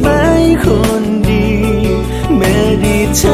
ไหมคนดี แม้ดีใช